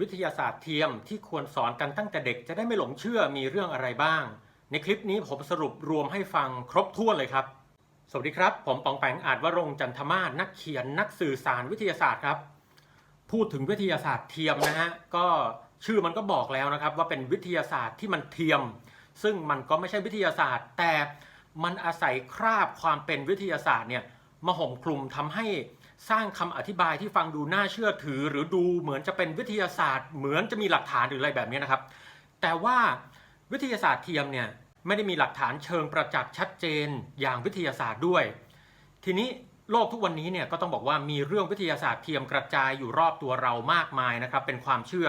วิทยาศาสตร์เทียมที่ควรสอนกันตั้งแต่เด็กจะได้ไม่หลงเชื่อมีเรื่องอะไรบ้าง ในคลิปนี้ผมสรุปรวมให้ฟังครบถ้วนเลยครับ สวัสดีครับ ผมปองแปงอาจวรงจันทมาศนักเขียนนักสื่อสารวิทยาศาสตร์ครับ พูดถึงวิทยาศาสตร์เทียมนะฮะก็ชื่อมันก็บอกแล้วนะครับ ว่าเป็นวิทยาศาสตร์ที่มันเทียม ซึ่งมันก็ไม่ใช่วิทยาศาสตร์ แต่มันอาศัยคราบความเป็นวิทยาศาสตร์เนี่ยมาห่มคลุมทำให้ สร้างคำอธิบายที่ฟังดูน่าเชื่อถือ หรือดูเหมือนจะเป็นวิทยาศาสตร์ เหมือนจะมีหลักฐานหรืออะไรแบบนี้นะครับ แต่ว่าวิทยาศาสตร์เทียมเนี่ยไม่ได้มีหลักฐานเชิงประจักษ์ชัดเจนอย่างวิทยาศาสตร์ด้วย ทีนี้โลกทุกวันนี้เนี่ยก็ต้องบอกว่ามีเรื่องวิทยาศาสตร์เทียมกระจายอยู่รอบตัวเรามากมายนะครับ เป็นความเชื่อ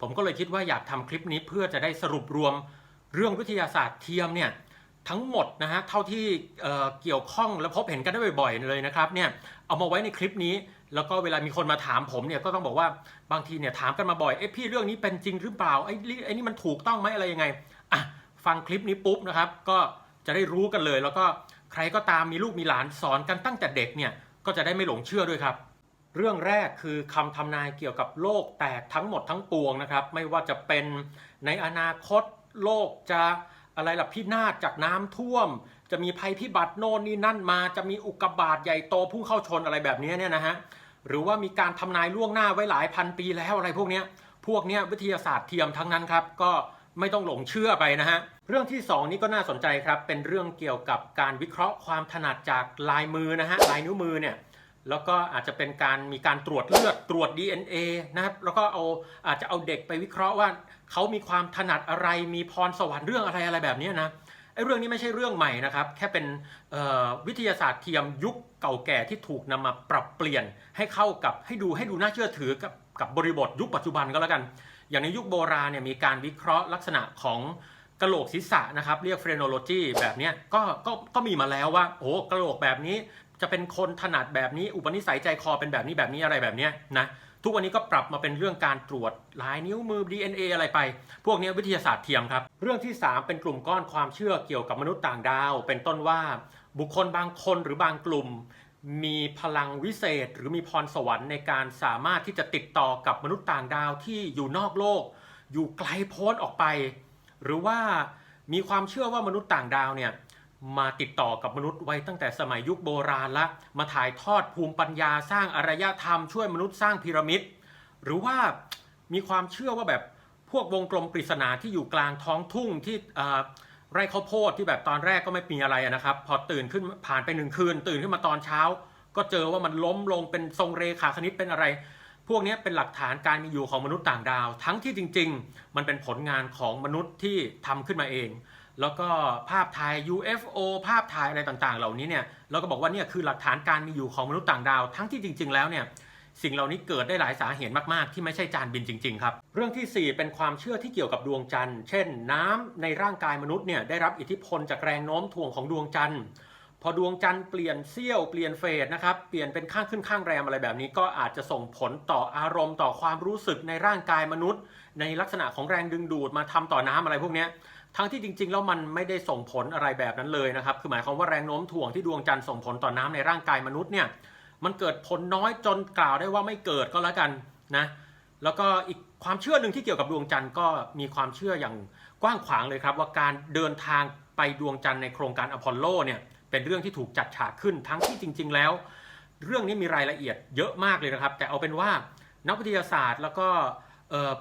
ผมก็เลยคิดว่าอยากทำคลิปนี้เพื่อจะได้สรุปรวม เรื่องวิทยาศาสตร์เทียมเนี่ย ทั้งหมดนะฮะเท่าที่เเกี่ยวข้องและพบเห็นกันได้บ่อย ๆ เลยนะครับเนี่ยเอามาไว้ในคลิปนี้ แล้วก็เวลามีคนมาถามผมเนี่ยก็ต้องบอกว่าบางทีเนี่ยถามกันมาบ่อยเอ๊ะพี่เรื่องนี้เป็นจริงหรือเปล่าไอ้ไอ้นี่มันถูกต้องไหมอะไรยังไงอะฟังคลิปนี้ปุ๊บนะครับ ก็จะได้รู้กันเลย แล้วก็ใครก็ตามมีลูกมีหลานสอนกันตั้งแต่เด็กเนี่ยก็จะได้ไม่หลงเชื่อด้วยครับเรื่องแรกคือคำทำนายเกี่ยวกับโลกแตกทั้งหมดทั้งปวงนะครับ ไม่ว่าจะเป็นในอนาคตโลกจะ อะไรล่ะพินาศจากน้ำท่วม จะมีภัยพิบัติโน่นนี่นั่นมา จะมีอุกกาบาตใหญ่โตพุ่งเข้าชนอะไรแบบนี้เนี่ยนะฮะหรือว่ามีการทำนายล่วงหน้าไว้หลายพันปีแล้วอะไรพวกนี้พวกนี้วิทยาศาสตร์เทียมทั้งนั้นครับ ก็ไม่ต้องหลงเชื่อไปนะฮะเรื่องที่สองนี้ก็น่าสนใจครับ เป็นเรื่องเกี่ยวกับการวิเคราะห์ความถนัดจากลายมือนะฮะลายนิ้วมือเนี่ย แล้วก็อาจจะเป็นการมีการตรวจเลือดตรวจ DNA นะครับแล้วก็เอาอาจจะเอาเด็กไปวิเคราะห์ว่าเขามีความถนัดอะไรมีพรสวรรค์เรื่องอะไรอะไรแบบนี้นะไอ้เรื่องนี้ไม่ใช่เรื่องใหม่นะครับแค่เป็นวิทยาศาสตร์เทียมยุคเก่าแก่ที่ถูกนำมาปรับเปลี่ยนให้เข้ากับให้ดูให้ดูน่าเชื่อถือกับกับบริบทยุคปัจจุบันก็แล้วกัน อย่างในยุคโบราณเนี่ยมีการวิเคราะห์ลักษณะของกระโหลกศีรษะนะครับเรียกเฟรโนโลจีแบบนี้ก็ก็ก็มีมาแล้วว่าโอ้กระโหลกแบบนี้ จะเป็นคนถนัดแบบนี้ อุปนิสัยใจคอเป็นแบบนี้แบบนี้อะไรแบบนี้นะทุกวันนี้ก็ปรับมาเป็นเรื่องการตรวจลายนิ้วมือ DNA อะไรไป พวกนี้วิทยาศาสตร์เทียมครับ เรื่องที่ 3 เป็นกลุ่มก้อนความเชื่อเกี่ยวกับมนุษย์ต่างดาว เป็นต้นว่าบุคคลบางคนหรือบางกลุ่ม มีพลังวิเศษ หรือมีพรสวรรค์ในการสามารถที่จะติดต่อกับมนุษย์ต่างดาวที่อยู่นอกโลก อยู่ไกลโพ้นออกไป หรือว่ามีความเชื่อว่ามนุษย์ต่างดาวเนี่ย มาติดต่อกับมนุษย์ไว้ตั้งแต่สมัยยุคโบราณละ มาถ่ายทอดภูมิปัญญาสร้างอารยธรรมช่วยมนุษย์สร้างพีระมิด หรือว่ามีความเชื่อว่าแบบพวกวงกลมปริศนาที่อยู่กลางท้องทุ่งที่ไร่ข้าวโพดที่แบบตอนแรกก็ไม่มีอะไรนะครับ พอตื่นขึ้นผ่านไปหนึ่งคืน ตื่นขึ้นมาตอนเช้า ก็เจอว่ามันล้มลงเป็นทรงเรขาคณิตเป็นอะไร พวกนี้เป็นหลักฐานการมีอยู่ของมนุษย์ต่างดาว ทั้งที่จริง ๆ มันเป็นผลงานของมนุษย์ที่ทำขึ้นมาเอง แล้วก็ภาพถ่าย UFO ภาพถ่ายอะไรต่างๆ เหล่านี้เนี่ยเราก็บอกว่าเนี่ยคือหลักฐานการมีอยู่ของมนุษย์ต่างดาว ทั้งที่จริง ๆ แล้วเนี่ยสิ่งเหล่านี้เกิดได้หลายสาเหตุมากๆ ที่ไม่ใช่จานบินจริง ๆ ครับ เรื่องทีสี่4 เป็นความเชื่อที่เกี่ยวกับดวงจันทร์ เช่น น้ำในร่างกายมนุษย์เนี่ยได้รับอิทธิพลจากแรงโน้มถ่วงของดวงจันทร์ พอดวงจันทร์เปลี่ยนเสี้ยวเปลี่ยนเฟสนะครับเปลี่ยนเป็นข้างขึ้นข้างแรมอะไรแบบนี้ ก็อาจจะส่งผลต่ออารมณ์ต่อความรู้สึกในร่างกายมนุษย์ ในลักษณะของแรงดึงดูดมาทำต่อน้ำอะไรพวกนี้ ทั้งที่จริงๆแล้วมันไม่ได้ส่งผลอะไรแบบนั้นเลยนะครับ คือหมายความว่าแรงโน้มถ่วงที่ดวงจันทร์ส่งผลต่อน้ำในร่างกายมนุษย์เนี่ยมันเกิดผลน้อยจนกล่าวได้ว่าไม่เกิดก็แล้วกันนะแล้วก็อีกความเชื่อหนึ่งที่เกี่ยวกับดวงจันทร์ก็มีความเชื่ออย่างกว้างขวางเลยครับว่าการเดินทางไปดวงจันทร์ในโครงการอพอลโลเนี่ยเป็นเรื่องที่ถูกจัดฉากขึ้นทั้งที่จริง ๆ แล้ว เรื่องนี้มีรายละเอียดเยอะมากเลยนะครับ แต่เอาเป็นว่านักวิทยาศาสตร์แล้วก็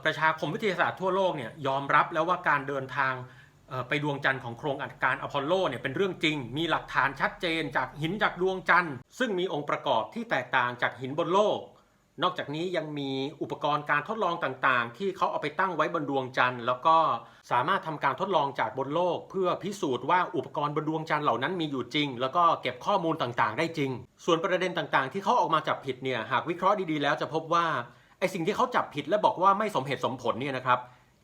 ประชาคมวิทยาศาสตร์ทั่วโลกเนี่ยยอมรับแล้วว่าการเดินทาง ไปดวงจันทร์ของโครงการอพอลโลเนี่ยเป็นเรื่องจริง มีหลักฐานชัดเจนจากหินจากดวงจันทร์ ซึ่งมีองค์ประกอบที่แตกต่างจากหินบนโลก นอกจากนี้ยังมีอุปกรณ์การทดลองต่างๆ ที่เขาเอาไปตั้งไว้บนดวงจันทร์ แล้วก็สามารถทำการทดลองจากบนโลก เพื่อพิสูจน์ว่าอุปกรณ์บนดวงจันทร์เหล่านั้นมีอยู่จริง แล้วก็เก็บข้อมูลต่างๆ ได้จริง ส่วนประเด็นต่างๆ ที่เขาออกมาจับผิดเนี่ยหากวิเคราะห์ดีๆแล้วจะพบว่าไอสิ่งที่เขาจับผิดและบอกว่าไม่สมเหตุสมผลเนี่ยนะครับ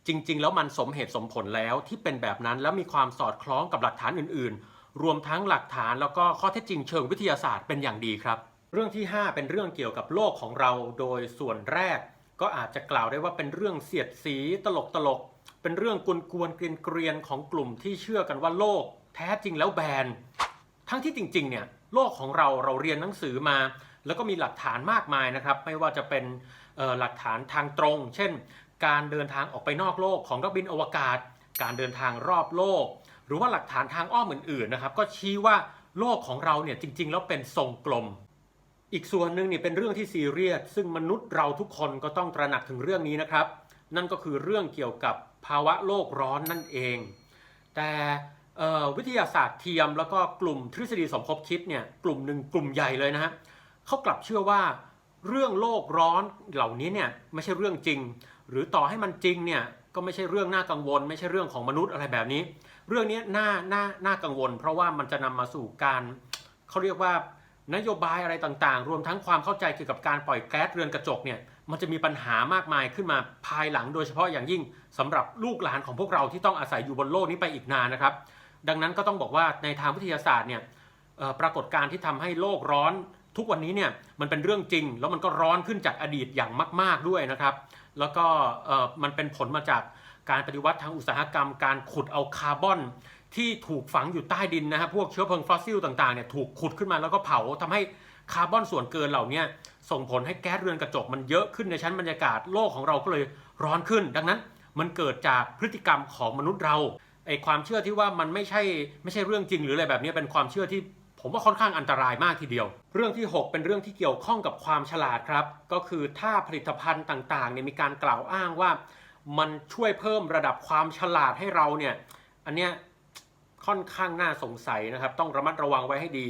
จริง ๆ แล้วมันสมเหตุสมผลแล้วที่เป็นแบบนั้นแล้วมีความสอดคล้องกับหลักฐานอื่น ๆ รวมทั้งหลักฐานแล้วก็ข้อเท็จจริงเชิงวิทยาศาสตร์เป็นอย่างดีครับ เรื่องที่ 5 เป็นเรื่องเกี่ยวกับโลกของเราโดยส่วนแรก ก็อาจจะกล่าวได้ว่าเป็นเรื่องเสียดสีตลกตลกๆเป็นเรื่องกวนกวนๆเกรียนเกรียนๆของกลุ่มที่เชื่อกันว่าโลก แท้จริงแล้วแบนทั้งที่จริง ๆ เนี่ยโลกของเราเราเรียนหนังสือมา แล้วก็มีหลักฐานมากมายนะครับ ไม่ว่าจะเป็นหลักฐานทางตรง เช่น การเดินทางออกไปนอกโลกของนักบินอวกาศ การเดินทางรอบโลก หรือว่าหลักฐานทางอ้อมอื่นๆนะครับก็ชี้ว่าโลกของเราเนี่ยจริง ๆ แล้วเป็นทรงกลม อีกส่วนหนึ่งเนี่ยเป็นเรื่องที่ซีเรียสซึ่งมนุษย์เราทุกคนก็ต้องตระหนักถึงเรื่องนี้นะครับ นั่นก็คือเรื่องเกี่ยวกับภาวะโลกร้อนนั่นเอง แต่วิทยาศาสตร์เทียมแล้วก็กลุ่มทฤษฎีสมคบคิดเนี่ยกลุ่มหนึ่งกลุ่มใหญ่เลยนะฮะเขากลับเชื่อว่าเรื่องโลกร้อนเหล่านี้เนี่ยไม่ใช่เรื่องจริง หรือต่อให้มันจริงเนี่ยก็ไม่ใช่เรื่องน่ากังวล ไม่ใช่เรื่องของมนุษย์อะไรแบบนี้ เรื่องนี้น่าน่าน่ากังวล เพราะว่ามันจะนำมาสู่การเขาเรียกว่านโยบายอะไรต่างๆ รวมทั้งความเข้าใจเกี่ยวกับการปล่อยแก๊สเรือนกระจกเนี่ยมันจะมีปัญหามากมายขึ้นมาภายหลังโดยเฉพาะอย่างยิ่งสำหรับลูกหลานของพวกเราที่ต้องอาศัยอยู่บนโลกนี้ไปอีกนานนะครับ ดังนั้นก็ต้องบอกว่าในทางวิทยาศาสตร์เนี่ยปรากฏการณ์ที่ทำให้โลกร้อน ทุกวันนี้เนี่ยมันเป็นเรื่องจริง แล้วมันก็ร้อนขึ้นจากอดีตอย่างมาก ๆด้วยนะครับ แล้วก็มันเป็นผลมาจากการปฏิวัติทางอุตสาหกรรม การขุดเอาคาร์บอนที่ถูกฝังอยู่ใต้ดินนะครับพวกเชื้อเพลิงฟอสซิลต่างๆเนี่ยถูกขุดขึ้นมาแล้วก็เผาทำให้คาร์บอนส่วนเกินเหล่านี้ส่งผลให้แก๊สเรือนกระจกมันเยอะขึ้นในชั้นบรรยากาศโลกของเราก็เลยร้อนขึ้น ดังนั้นมันเกิดจากพฤติกรรมของมนุษย์เราไอความเชื่อที่ว่ามันไม่ใช่ไม่ใช่เรื่องจริงหรืออะไรแบบนี้เป็นความเชื่อที่ ผมว่าค่อนข้างอันตรายมากทีเดียว เรื่องที่ 6 เป็นเรื่องที่เกี่ยวข้องกับความฉลาดครับ ก็คือถ้าผลิตภัณฑ์ต่างๆเนี่ยมีการกล่าวอ้างว่า มันช่วยเพิ่มระดับความฉลาดให้เราเนี่ยอันเนี้ยค่อนข้างน่าสงสัยนะครับ ต้องระมัดระวังไว้ให้ดี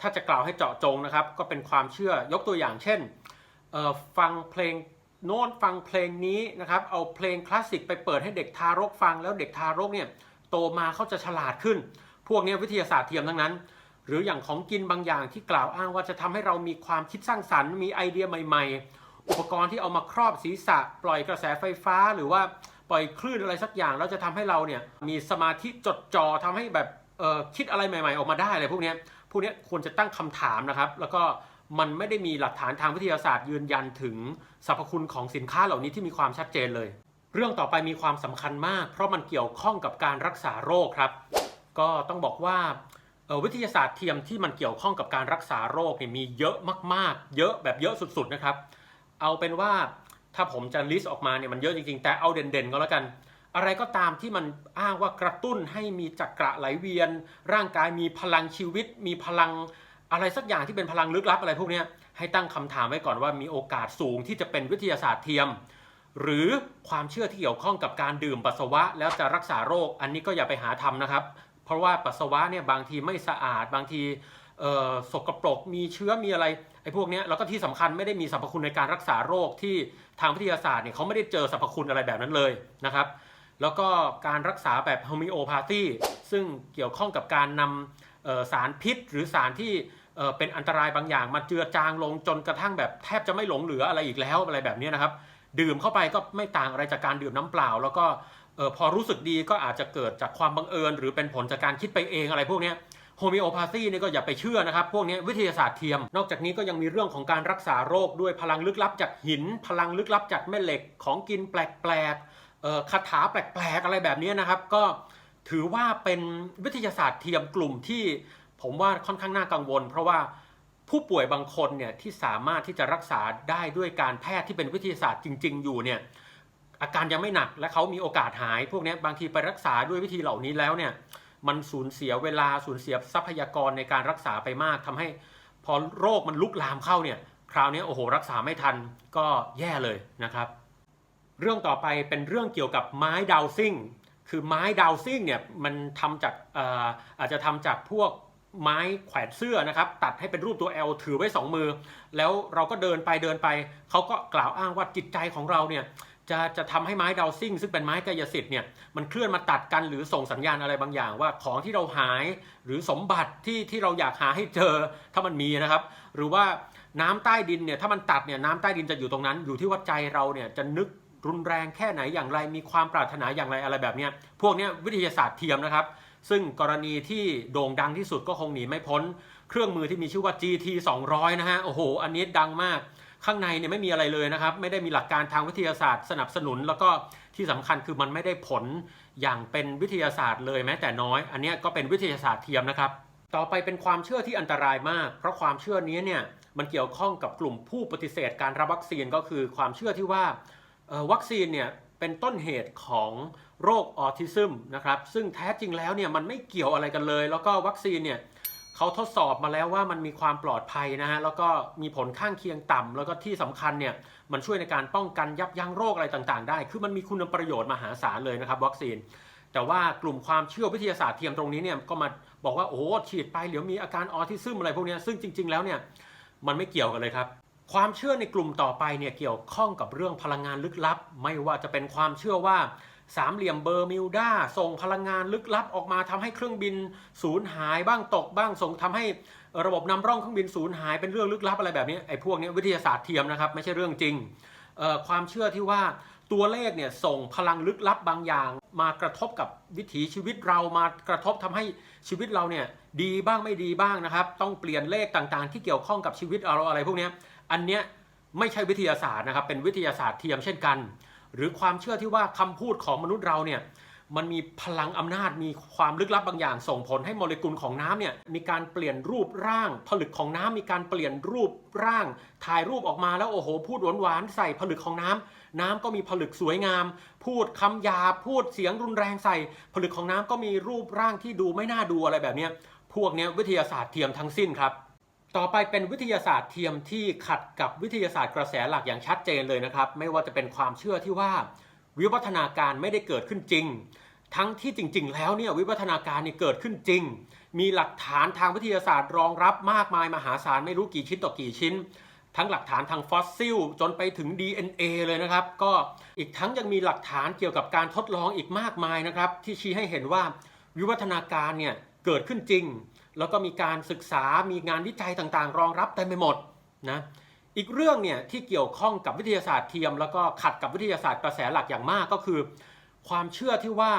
ถ้าจะกล่าวให้เจาะจงนะครับ ก็เป็นความเชื่อยกตัวอย่างเช่นฟังเพลงโน้นฟังเพลงนี้นะครับเอาเพลงคลาสสิกไปเปิดให้เด็กทารกฟังแล้วเด็กทารกเนี่ยโตมาเขาจะฉลาดขึ้น พวกนี้วิทยาศาสตร์เทียมทั้งนั้น หรืออย่างของกินบางอย่างที่กล่าวอ้างว่าจะทำให้เรามีความคิดสร้างสรรค์ มีไอเดียใหม่ ๆ อุปกรณ์ที่เอามาครอบศีรษะ ปล่อยกระแสไฟฟ้าหรือว่าปล่อยคลื่นอะไรสักอย่างแล้วจะทำให้เราเนี่ยมีสมาธิจดจ่อทำให้แบบเอ่อคิดอะไรใหม่ ๆ ออกมาได้อะไรพวกนี้พวกนี้ควรจะตั้งคำถามนะครับ แล้วก็มันไม่ได้มีหลักฐานทางวิทยาศาสตร์ยืนยันถึงสรรพคุณของสินค้าเหล่านี้ที่มีความชัดเจนเลย เรื่องต่อไปมีความสำคัญมาก เพราะมันเกี่ยวข้องกับการรักษาโรคครับ ก็ต้องบอกว่า วิทยาศาสตร์เทียมที่มันเกี่ยวข้องกับการรักษาโรคเนี่ยมีเยอะมากๆ เยอะแบบเยอะสุดๆนะครับ เอาเป็นว่าถ้าผมจะลิสต์ออกมาเนี่ยมันเยอะจริงๆ แต่เอาเด่นๆก็แล้วกัน อะไรก็ตามที่มันอ้างว่ากระตุ้นให้มีจักระไหลเวียน ร่างกายมีพลังชีวิต มีพลังอะไรสักอย่างที่เป็นพลังลึกลับอะไรพวกเนี้ยให้ตั้งคำถามไว้ก่อนว่ามีโอกาสสูงที่จะเป็นวิทยาศาสตร์เทียม หรือความเชื่อที่เกี่ยวข้องกับการดื่มปัสสาวะ แล้วจะรักษาโรค อันนี้ก็อย่าไปหาทำนะครับ ราะว่าปัสสาวะเนี่ยบางทีไม่สะอาด บางทีสกปรกมีเชื้อมีอะไรไอ้พวกเนี้ยแล้วก็ที่สำคัญไม่ได้มีสรรพคุณในการรักษาโรคที่ทางวิทยาศาสตร์เนี่ยเขาไม่ได้เจอสรรพคุณอะไรแบบนั้นเลยนะครับ แล้วก็การรักษาแบบโฮมิโอพาธีซึ่งเกี่ยวข้องกับการนำสารพิษ หรือสารที่เป็นอันตรายบางอย่างมาเจือจางลงจนกระทั่งแบบแทบจะไม่หลงเหลืออะไรอีกแล้วอะไรแบบนี้นะครับ ดื่มเข้าไปก็ไม่ต่างอะไรจากการดื่มน้ำเปล่า แล้วก็ ออพอรู้สึกดีก็อาจจะเกิดจากความบังเอิญ หรือเป็นผลจากการคิดไปเองอะไรพวกนี้โฮมิโอพาธีนี่ก็อย่าไปเชื่อนะครับ พวกนี้วิทยาศาสตร์เทียม นอกจากนี้ก็ยังมีเรื่องของการรักษาโรคด้วยพลังลึกลับจากหิน พลังลึกลับจากแม่เหล็กของกินแปลกๆเออคาถาแปลกๆอะไรแบบนี้นะครับ ก็ถือว่าเป็นวิทยาศาสตร์เทียมกลุ่มที่ผมว่าค่อนข้างน่ากังวล เพราะว่าผู้ป่วยบางคนเนี่ยที่สามารถที่จะรักษาได้ด้วยการแพทย์ที่เป็นวิทยาศาสตร์จริง ๆ อยู่เนี่ย อาการยังไม่หนักและเขามีโอกาสหาย พวกนี้บางทีไปรักษาด้วยวิธีเหล่านี้แล้วเนี่ยมันสูญเสียเวลาสูญเสียทรัพยากรในการรักษาไปมากทำให้พอโรคมันลุกลามเข้าเนี่ยคราวนี้โอ้โหรักษาไม่ทันก็แย่เลยนะครับ เรื่องต่อไปเป็นเรื่องเกี่ยวกับไม้ดาวซิ่งคือไม้ดาวซิ่งเนี่ยมันทำจากอ่อาจจะทำจากพวกไม้แขวนเสื้อนะครับ ตัดให้เป็นรูปตัว L ถือไว้ 2 มือ แล้วเราก็เดินไปเดินไป เขาก็กล่าวอ้างว่าจิตใจของเราเนี่ย จะจะทำให้ไม้ดาวซิ่งซึ่งเป็นไม้กายสิทธิ์เนี่ยมันเคลื่อนมาตัดกันหรือส่งสัญญาณอะไรบางอย่าง ว่าของที่เราหายหรือสมบัติที่ที่เราอยากหาให้เจอถ้ามันมีนะครับ หรือว่าน้ำใต้ดินเนี่ยถ้ามันตัดเนี่ยน้ำใต้ดินจะอยู่ตรงนั้น อยู่ที่ว่าใจเราเนี่ยจะนึกรุนแรงแค่ไหนอย่างไร มีความปรารถนาอย่างไรอะไรแบบเนี้ยพวกเนี้ยวิทยาศาสตร์เทียมนะครับ ซึ่งกรณีที่โด่งดังที่สุดก็คงหนีไม่พ้น เครื่องมือที่มีชื่อว่า GT 200นะฮะโอ้โห อันนี้ดังมาก ข้างในเนี่ยไม่มีอะไรเลยนะครับ ไม่ได้มีหลักการทางวิทยาศาสตร์สนับสนุน แล้วก็ที่สำคัญคือมันไม่ได้ผลอย่างเป็นวิทยาศาสตร์เลยแม้แต่น้อย อันนี้ก็เป็นวิทยาศาสตร์เทียมนะครับ ต่อไปเป็นความเชื่อที่อันตรายมาก เพราะความเชื่อนี้เนี่ยมันเกี่ยวข้องกับกลุ่มผู้ปฏิเสธการรับวัคซีนก็คือความเชื่อที่ว่าวัคซีนเนี่ยเป็นต้นเหตุของโรคออทิซึมนะครับซึ่งแท้จริงแล้วเนี่ยมันไม่เกี่ยวอะไรกันเลย แล้วก็วัคซีนเนี่ย เขาทดสอบมาแล้วว่ามันมีความปลอดภัยนะฮะแล้วก็มีผลข้างเคียงต่ำแล้วก็ที่สำคัญเนี่ยมันช่วยในการป้องกันยับยั้งโรคอะไรต่างๆ ได้ คือมันมีคุณประโยชน์มหาศาลเลยนะครับ วัคซีน แต่ว่ากลุ่มความเชื่อวิทยาศาสตร์เทียมตรงนี้เนี่ยก็มาบอกว่าโอ้ฉีดไปเดี๋ยวมีอาการออทิซึมอะไรพวกเนี้ยซึ่งจริง ๆ แล้วเนี่ยมันไม่เกี่ยวกันเลยครับความเชื่อในกลุ่มต่อไปเนี่ยเกี่ยวข้องกับเรื่องพลังงานลึกลับ ไม่ว่าจะเป็นความเชื่อว่า สามเหลี่ยมเบอร์มิวดาส่งพลังงานลึกลับออกมาทำให้เครื่องบินสูญหายบ้างตกบ้างส่งทำให้ระบบนำร่องเครื่องบินสูญหายเป็นเรื่องลึกลับอะไรแบบนี้ไอ้พวกนี้วิทยาศาสตร์เทียมนะครับ ไม่ใช่เรื่องจริงความเชื่อที่ว่าตัวเลขเนี่ยส่งพลังลึกลับบางอย่าง มากระทบกับวิถีชีวิตเรามากระทบทำให้ชีวิตเราเนี่ยดีบ้างไม่ดีบ้างนะครับ ต้องเปลี่ยนเลขต่างๆ ที่เกี่ยวข้องกับชีวิตเราอะไรพวกนี้อันเนี้ยไม่ใช่วิทยาศาสตร์นะครับเป็นวิทยาศาสตร์เทียมเช่นกัน หรือความเชื่อที่ว่าคำพูดของมนุษย์เราเนี่ยมันมีพลังอำนาจมีความลึกลับบางอย่าง ส่งผลให้โมเลกุลของน้ำเนี่ยมีการเปลี่ยนรูปร่าง ผลึกของน้ำมีการเปลี่ยนรูปร่าง ถ่ายรูปออกมาแล้วโอ้โห พูดหวานๆใส่ผลึกของน้ำน้ำก็มีผลึกสวยงาม พูดคำหยาพูดเสียงรุนแรงใส่ ผลึกของน้ำก็มีรูปร่างที่ดูไม่น่าดูอะไรแบบนี้พวกนี้วิทยาศาสตร์เทียมทั้งสิ้นครับ ต่อไปเป็นวิทยาศาสตร์เทียมที่ขัดกับวิทยาศาสตร์กระแสหลักอย่างชัดเจนเลยนะครับ ไม่ว่าจะเป็นความเชื่อที่ว่าวิวัฒนาการไม่ได้เกิดขึ้นจริง ทั้งที่จริง ๆ แล้วเนี่ยวิวัฒนาการนี่เกิดขึ้นจริง มีหลักฐานทางวิทยาศาสตร์รองรับมากมายมหาศาลไม่รู้กี่ชิ้นต่อกี่ชิ้น ทั้งหลักฐานทางฟอสซิล จนไปถึง DNA เลยนะครับ ก็อีกทั้งยังมีหลักฐานเกี่ยวกับการทดลองอีกมากมายนะครับ ที่ชี้ให้เห็นว่าวิวัฒนาการเนี่ยเกิดขึ้นจริง แล้วก็มีการศึกษามีงานวิจัยต่างๆ รองรับเต็มไปหมดนะอีกเรื่องเนี่ยที่เกี่ยวข้องกับวิทยาศาสตร์เทียม แล้วก็ขัดกับวิทยาศาสตร์กระแสหลักอย่างมากก็คือ ความเชื่อที่ว่า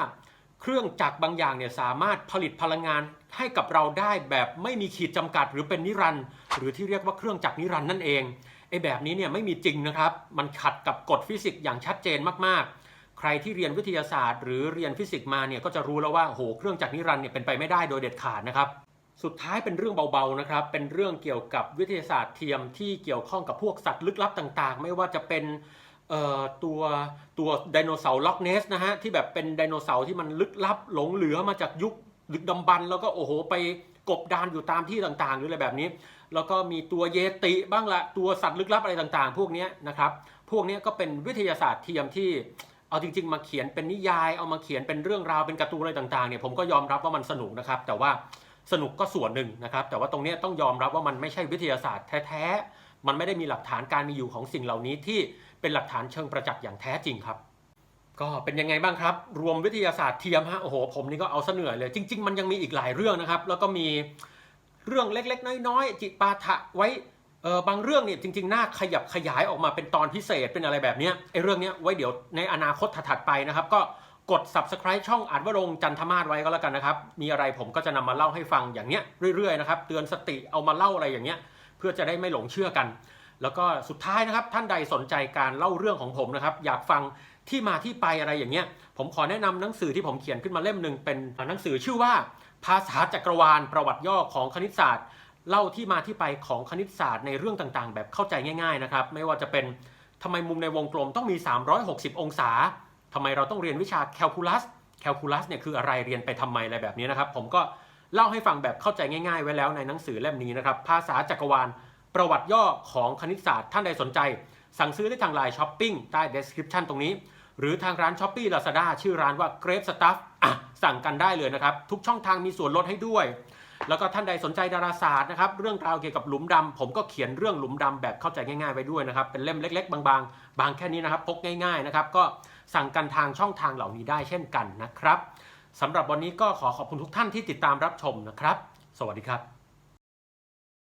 เครื่องจักรบางอย่างเนี่ยสามารถผลิตพลังงานให้กับเราได้แบบไม่มีขีดจำกัดหรือเป็นนิรันด์หรือที่เรียกว่าเครื่องจักรนิรันด์นั่นเองไอ้แบบนี้เนี่ยไม่มีจริงนะครับ มันขัดกับกฎฟิสิกส์อย่างชัดเจนมากๆ ใครที่เรียนวิทยาศาสตร์ หรือเรียนฟิสิกส์มาเนี่ยก็จะรู้แล้วว่าโอ้โหเครื่องจักรนิรันด์เนี่ยเป็นไปไม่ได้โดยเด็ดขาดนะครับ สุดท้ายเป็นเรื่องเบาๆนะครับ เป็นเรื่องเกี่ยวกับวิทยาศาสตร์เทียมที่เกี่ยวข้องกับพวกสัตว์ลึกลับต่างๆ ไม่ว่าจะเป็นตัวตัวไดโนเสาร์ล็อกเนสนะฮะที่แบบเป็นไดโนเสาร์ที่มันลึกลับหลงเหลือมาจากยุคดึกดำบรรพ์แล้วก็โอ้โหไปกบดานอยู่ตามที่ต่างๆ หรืออะไรแบบนี้ แล้วก็มีตัวเยติบ้างละตัวสัตว์ลึกลับอะไรต่างๆ พวกนี้นะครับ พวกนี้ก็เป็นวิทยาศาสตร์เทียมที่เอาจริง ๆ มาเขียนเป็นนิยาย เอามาเขียนเป็นเรื่องราวเป็นการ์ตูนอะไรต่างๆเนี่ยผมก็ยอมรับว่ามันสนุกนะครับ แต่ว่า สนุกก็ส่วนหนึ่งนะครับ แต่ว่าตรงนี้ต้องยอมรับว่ามันไม่ใช่วิทยาศาสตร์แท้ๆ มันไม่ได้มีหลักฐานการมีอยู่ของสิ่งเหล่านี้ที่เป็นหลักฐานเชิงประจักษ์อย่างแท้จริงครับ ก็เป็นยังไงบ้างครับ รวมวิทยาศาสตร์เทียมฮะโอ้โหผมนี่ก็เอาเหนื่อยเลย จริง ๆ มันยังมีอีกหลายเรื่องนะครับ แล้วก็มีเรื่องเล็กๆ น้อยๆจิปาถะไว้เออบางเรื่องเนี่ยจริงๆ น่าขยับขยายออกมาเป็นตอนพิเศษเป็นอะไรแบบเนี้ยไอ้เรื่องเนี้ยไว้เดี๋ยวในอนาคตถัดๆไปนะครับ ก็ กด subscribe ช่องอาจวรงจันทมาศไว้ก็แล้วกันนะครับ มีอะไรผมก็จะนำมาเล่าให้ฟังอย่างเนี้ยเรื่อยๆนะครับ เตือนสติเอามาเล่าอะไรอย่างเงี้ย เพื่อจะได้ไม่หลงเชื่อกัน แล้วก็สุดท้ายนะครับ ท่านใดสนใจการเล่าเรื่องของผมนะครับ อยากฟังที่มาที่ไปอะไรอย่างเงี้ย ผมขอแนะนำหนังสือที่ผมเขียนขึ้นมาเล่มหนึ่งเป็นหนังสือชื่อว่า ภาษาจักรวาล ประวัติย่อของคณิตศาสตร์ เล่าที่มาที่ไปของคณิตศาสตร์ในเรื่องต่างๆ แบบเข้าใจง่าย ๆนะครับ ไม่ว่าจะเป็นทำไมมุมในวงกลมต้องมี 360 องศา ทำไมเราต้องเรียนวิชาแคลคูลัสแคลคูลัสเนี่ยคืออะไรเรียนไปทำไมอะไรแบบนี้นะครับ ผมก็เล่าให้ฟังแบบเข้าใจง่ายๆ ไว้แล้วในหนังสือเล่มนี้นะครับ ภาษาจักรวาล ประวัติย่อของคณิตศาสตร์ท่านใดสนใจ สั่งซื้อได้ทางไลน์ช้อปปิ้งใต้ description ตรงนี้ หรือทางร้าน s h อ p e e Lazada ชื่อร้านว่า Great Stuff อะสั่งกันได้เลยนะครับ ทุกช่องทางมีส่วนลดให้ด้วย แล้วก็ท่านใดสนใจดาราศาสตร์นะครับเรื่องราวเกี่ยวกับหลุมดำผมก็เขียนเรื่องหลุมดำแบบเข้าใจง่ายๆไว้ด้วยนะครับเป็นเล่มเล็ก ๆ บางๆ บางแค่นี้นะครับพกง่าย ๆนะครับก็ สั่งกันทางช่องทางเหล่านี้ได้เช่นกันนะครับสำหรับวันนี้ก็ขอขอบคุณทุกท่านที่ติดตามรับชมนะครับ สวัสดีครับ